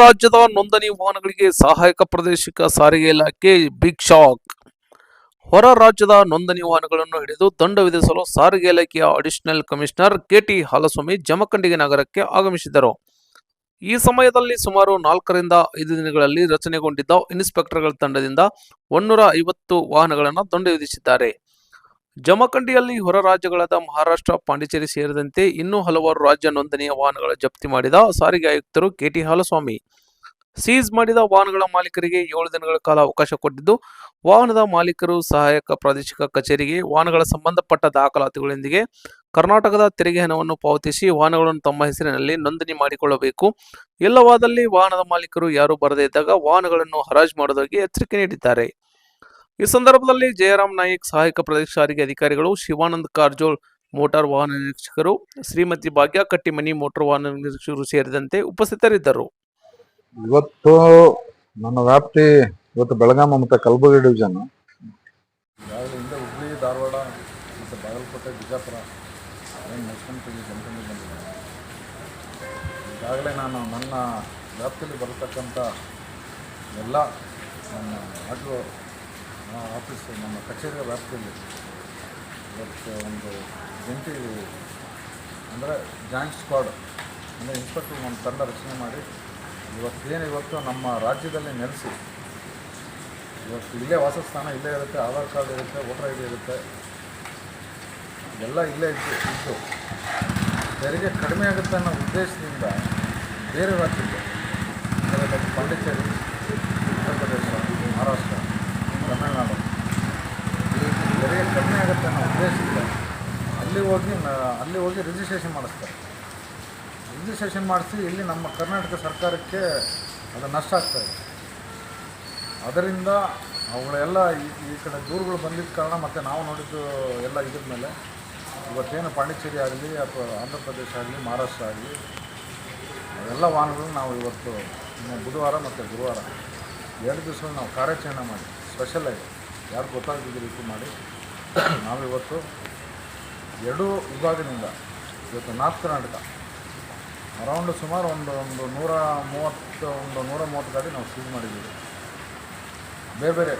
ರಾಜ್ಯದ ನೋಂದಣಿ ವಾಹನಗಳಿಗೆ ಸಹಾಯಕ ಪ್ರಾದೇಶಿಕ ಸಾರಿಗೆ ಇಲಾಖೆ ಬಿಗ್ ಶಾಕ್. ಹೊರ ರಾಜ್ಯದ ನೋಂದಣಿ ವಾಹನಗಳನ್ನು ಹಿಡಿದು ದಂಡ ವಿಧಿಸಲು ಸಾರಿಗೆ ಇಲಾಖೆಯ ಅಡಿಷನಲ್ ಕಮಿಷನರ್ ಕೆಟಿ ಹಾಲಸ್ವಾಮಿ ಜಮಖಂಡಿಗೆ ನಗರಕ್ಕೆ ಆಗಮಿಸಿದರು ಈ ಸಮಯದಲ್ಲಿ ಸುಮಾರು ನಾಲ್ಕರಿಂದ ಐದು ದಿನಗಳಲ್ಲಿ ರಚನೆಗೊಂಡಿದ್ದ ಇನ್ಸ್ಪೆಕ್ಟರ್ಗಳ ತಂಡದಿಂದ ಒನ್ನೂರ ಐವತ್ತು ವಾಹನಗಳನ್ನು ದಂಡ ವಿಧಿಸಿದ್ದಾರೆ. ಜಮಖಂಡಿಯಲ್ಲಿ ಹೊರ ರಾಜ್ಯಗಳಾದ ಮಹಾರಾಷ್ಟ್ರ, ಪಾಂಡಿಚೇರಿ ಸೇರಿದಂತೆ ಇನ್ನೂ ಹಲವಾರು ರಾಜ್ಯ ನೋಂದಣಿಯ ವಾಹನಗಳ ಜಪ್ತಿ ಮಾಡಿದ ಸಾರಿಗೆ ಆಯುಕ್ತರು ಕೆಟಿ ಹಾಲಸ್ವಾಮಿ. ಸೀಜ್ ಮಾಡಿದ ವಾಹನಗಳ ಮಾಲೀಕರಿಗೆ ಏಳು ದಿನಗಳ ಕಾಲ ಅವಕಾಶ ಕೊಟ್ಟಿದ್ದು, ವಾಹನದ ಮಾಲೀಕರು ಸಹಾಯಕ ಪ್ರಾದೇಶಿಕ ಕಚೇರಿಗೆ ವಾಹನಗಳ ಸಂಬಂಧಪಟ್ಟ ದಾಖಲಾತಿಗಳೊಂದಿಗೆ ಕರ್ನಾಟಕದ ತೆರಿಗೆ ಹಣವನ್ನು ಪಾವತಿಸಿ ವಾಹನಗಳನ್ನು ತಮ್ಮ ಹೆಸರಿನಲ್ಲಿ ನೋಂದಣಿ ಮಾಡಿಕೊಳ್ಳಬೇಕು. ಇಲ್ಲವಾದಲ್ಲಿ ವಾಹನದ ಮಾಲೀಕರು ಯಾರು ಬರದೇ ಇದ್ದಾಗ ವಾಹನಗಳನ್ನು ಹರಾಜು ಮಾಡುವುದಾಗಿ ಎಚ್ಚರಿಕೆ ನೀಡಿದ್ದಾರೆ. ಈ ಸಂದರ್ಭದಲ್ಲಿ ಜಯರಾಮ್ ನಾಯಕ್ ಸಹಾಯಕ ಪ್ರದೇಶ ಸಾರಿಗೆ ಅಧಿಕಾರಿಗಳು ಶಿವಾನಂದ್ ಕಾರ್ಜೋಳ್ ಮೋಟಾರ್ ವಾಹನ ನಿರೀಕ್ಷಕರು ಶ್ರೀಮತಿ ಭಾಗ್ಯ ಕಟ್ಟಿಮನಿ ಮೋಟಾರ್ ವಾಹನ ನಿರೀಕ್ಷಕರು ಸೇರಿದಂತೆ ಉಪಸ್ಥಿತರಿದ್ದರು. ಇವತ್ತು ನನ್ನ ವ್ಯಾಪ್ತಿ ಇವತ್ತು ಬೆಳಗಾವಿ ಮತ್ತು ಕಲಬುರಗಿ ಡಿವಿಷನ್ ಹಿಂದೆ ಹುಬ್ಳಿ ಧಾರವಾಡ ಮತ್ತು ಬಾಗಲಕೋಟೆ ಬಿಜಾಪುರ ಈಗಾಗಲೇ ನಾನು ನನ್ನ ವ್ಯಾಪ್ತಿಯಲ್ಲಿ ಬರತಕ್ಕಂಥ ಎಲ್ಲ ನನ್ನ ಆಟೋ ಆಫೀಸ್ ನಮ್ಮ ಕಚೇರಿಯ ವ್ಯಾಪ್ತಿಯಲ್ಲಿ ಇವತ್ತು ಒಂದು ಜಂಟಿ ಅಂದರೆ ಜಾಯಿಂಟ್ ಸ್ಕ್ವಾಡ್ ಅಂದರೆ ಇನ್ಸ್ಪೆಕ್ಟರ್ ಒಂದು ತಂಡ ರಚನೆ ಮಾಡಿ ಇವತ್ತೇನು ಇವತ್ತು ನಮ್ಮ ರಾಜ್ಯದಲ್ಲಿ ನೆಲೆಸಿ, ಇವತ್ತು ಇಲ್ಲೇ ವಾಸಸ್ಥಾನ ಇಲ್ಲೇ ಇರುತ್ತೆ, ಆಧಾರ್ ಕಾರ್ಡ್ ಇರುತ್ತೆ, ವೋಟರ್ ಐ ಡಿ ಇರುತ್ತೆ, ಎಲ್ಲ ಇಲ್ಲೇ ಇತ್ತು ಇದ್ದು. ತೆರಿಗೆ ಕಡಿಮೆ ಆಗುತ್ತೆ ಅನ್ನೋ ಉದ್ದೇಶದಿಂದ ಬೇರೆ ರಾಜ್ಯಕ್ಕೆ ಪಾಂಡಿಚೇರಿ, ಉತ್ತರ ಪ್ರದೇಶ, ಮಹಾರಾಷ್ಟ್ರ ತಮಿಳುನಾಡು ಈ ತೆರಿಗೆ ಅನ್ನೋ ಉದ್ದೇಶದಿಂದ ಅಲ್ಲಿ ಹೋಗಿ ಅಲ್ಲಿ ಹೋಗಿ ರಿಜಿಸ್ಟ್ರೇಷನ್ ಮಾಡಿಸ್ತಾರೆ. ರಿಜಿಸ್ಟ್ರೇಷನ್ ಮಾಡಿಸಿ ಇಲ್ಲಿ ನಮ್ಮ ಕರ್ನಾಟಕ ಸರ್ಕಾರಕ್ಕೆ ಅದು ನಷ್ಟ ಆಗ್ತಾಯಿದೆ ಅದರಿಂದ ಅವುಗಳೆಲ್ಲ ಈ ಕಡೆ ದೂರುಗಳು ಬಂದಿದ್ದ ಕಾರಣ ಮತ್ತು ನಾವು ನೋಡಿದ್ದು ಎಲ್ಲ ಇದ್ರ ಮೇಲೆ ಇವತ್ತೇನು ಪಾಂಡಿಚೇರಿ ಆಗಲಿ ಅಥವಾ ಆಂಧ್ರ ಪ್ರದೇಶ ಆಗಲಿ, ಮಹಾರಾಷ್ಟ್ರ ಆಗಲಿ, ಎಲ್ಲ ವಾಹನಗಳು ನಾವು ಇವತ್ತು ಬುಧವಾರ ಮತ್ತು ಗುರುವಾರ ಎರಡು ದಿವಸಗಳು ನಾವು ಕಾರ್ಯಾಚರಣೆ ಮಾಡಿ ಸ್ಪೆಷಲ್ ಆಗಿ. ಯಾರು ಗೊತ್ತಾಗದ ರೀತಿ ಮಾಡಿ. ನಾವಿವತ್ತು ಎರಡೂ ವಿಭಾಗದಿಂದ ಇವತ್ತು ನಾರ್ತ್ ಕರ್ನಾಟಕ. ಅರೌಂಡ್ ಸುಮಾರು ಒಂದು ಒಂದು ನೂರ ಮೂವತ್ತು, ಒಂದು ನೂರ ಮೂವತ್ತು ಗಾಡಿ ನಾವು ಸೀಸ್ ಮಾಡಿದ್ದೀವಿ. ಬೇರೆ ಬೇರೆ